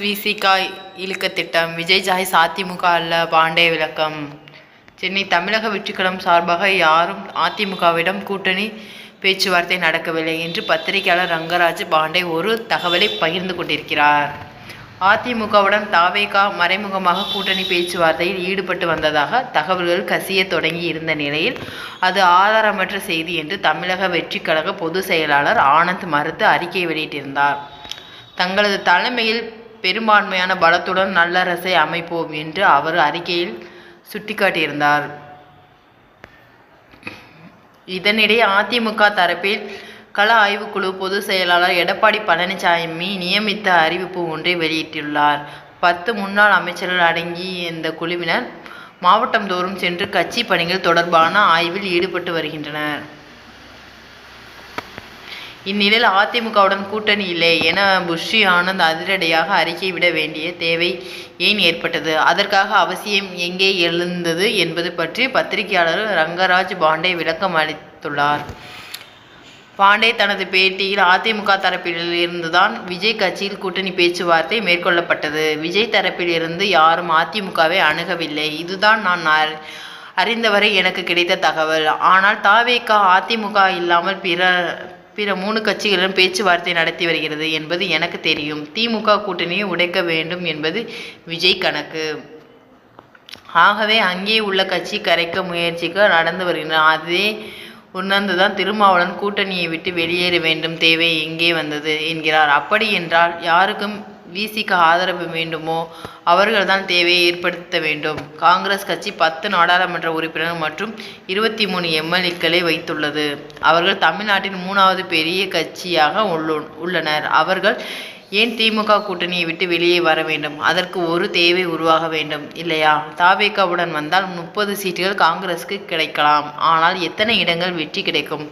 விசிகா இழுக்க திட்டம். விஜய் ஜாய்ஸ் அதிமுக அல்ல பாண்டே விளக்கம். சென்னை தமிழக வெற்றிக்கழகம் சார்பாக யாரும் அதிமுகவிடம் கூட்டணி பேச்சுவார்த்தை நடக்கவில்லை என்று பத்திரிகையாளர் ரங்கராஜ் பாண்டே ஒரு தகவலை பகிர்ந்து கொண்டிருக்கிறார். அதிமுகவுடன் தாவேகா மறைமுகமாக கூட்டணி பேச்சுவார்த்தையில் ஈடுபட்டு வந்ததாக தகவல்கள் கசிய தொடங்கி இருந்த நிலையில் அது ஆதாரமற்ற செய்தி என்று தமிழக வெற்றிக்கழக பொதுச் செயலாளர் ஆனந்த் மறுத்து அறிக்கை வெளியிட்டிருந்தார். தங்களது தலைமையில் பெரும்பான்மையான பலத்துடன் நல்லரசை அமைப்போம் என்று அவர் அறிக்கையில் சுட்டிக்காட்டியிருந்தார். இதனிடையே அதிமுக தரப்பில் கள ஆய்வுக்குழு பொதுச் செயலாளர் எடப்பாடி பழனிசாமி நியமித்த அறிவிப்பு ஒன்றை வெளியிட்டுள்ளார். பத்து முன்னாள் அமைச்சர்கள் அடங்கி இந்த குழுவினர் மாவட்டந்தோறும் சென்று கட்சி பணிகள் தொடர்பான ஆய்வில் ஈடுபட்டு வருகின்றனர். இந்நிலையில் அதிமுகவுடன் கூட்டணி இல்லை என புஷி ஆனந்த் அதிரடியாக அறிக்கை விட வேண்டிய தேவை ஏன் ஏற்பட்டது? அதற்காக அவசியம் எங்கே எழுந்தது என்பது பற்றி பத்திரிகையாளர் ரங்கராஜ் பாண்டே விளக்கம் அளித்துள்ளார். பாண்டே தனது பேட்டியில் அதிமுக தரப்பில் இருந்துதான் விஜய் கட்சியில் கூட்டணி பேச்சுவார்த்தை மேற்கொள்ளப்பட்டது. விஜய் தரப்பில் இருந்து யாரும் அதிமுகவை அணுகவில்லை. இதுதான் நான் அறிந்தவரை எனக்கு கிடைத்த தகவல். ஆனால் தாவேக்கா அதிமுக இல்லாமல் பிற பிற மூணு கட்சிகளிடம் பேச்சுவார்த்தை நடத்தி வருகிறது என்பது எனக்கு தெரியும். திமுக கூட்டணியை உடைக்க வேண்டும் என்பது விஜய் கணக்கு. ஆகவே அங்கே உள்ள கட்சி கரைக்க முயற்சிக்க நடந்து வருகின்றன அதே உணர்ந்துதான் திருமாவளவன் கூட்டணியை விட்டு வெளியேற வேண்டும். தேவை எங்கே வந்தது? என்கிறார். அப்படி என்றால் யாருக்கும் பிசிக்கு ஆதரவு வேண்டுமோ அவர்கள்தான் தேவையை ஏற்படுத்த வேண்டும். காங்கிரஸ் கட்சி பத்து நாடாளுமன்ற உறுப்பினர் மற்றும் இருபத்தி மூணு எம்எல்ஏக்களை வைத்துள்ளது. அவர்கள் தமிழ்நாட்டின் மூணாவது பெரிய கட்சியாக உள்ளு- உள்ளனர். அவர்கள் ஏன் திமுக கூட்டணியை விட்டு வெளியே வர வேண்டும்? அதற்கு ஒரு தேவை உருவாக வேண்டும். இல்லையா? தாவேக்காவுடன் வந்தால் முப்பது சீட்டுகள் காங்கிரஸுக்கு கிடைக்கலாம். ஆனால் எத்தனை இடங்கள் வெற்றி கிடைக்கும்?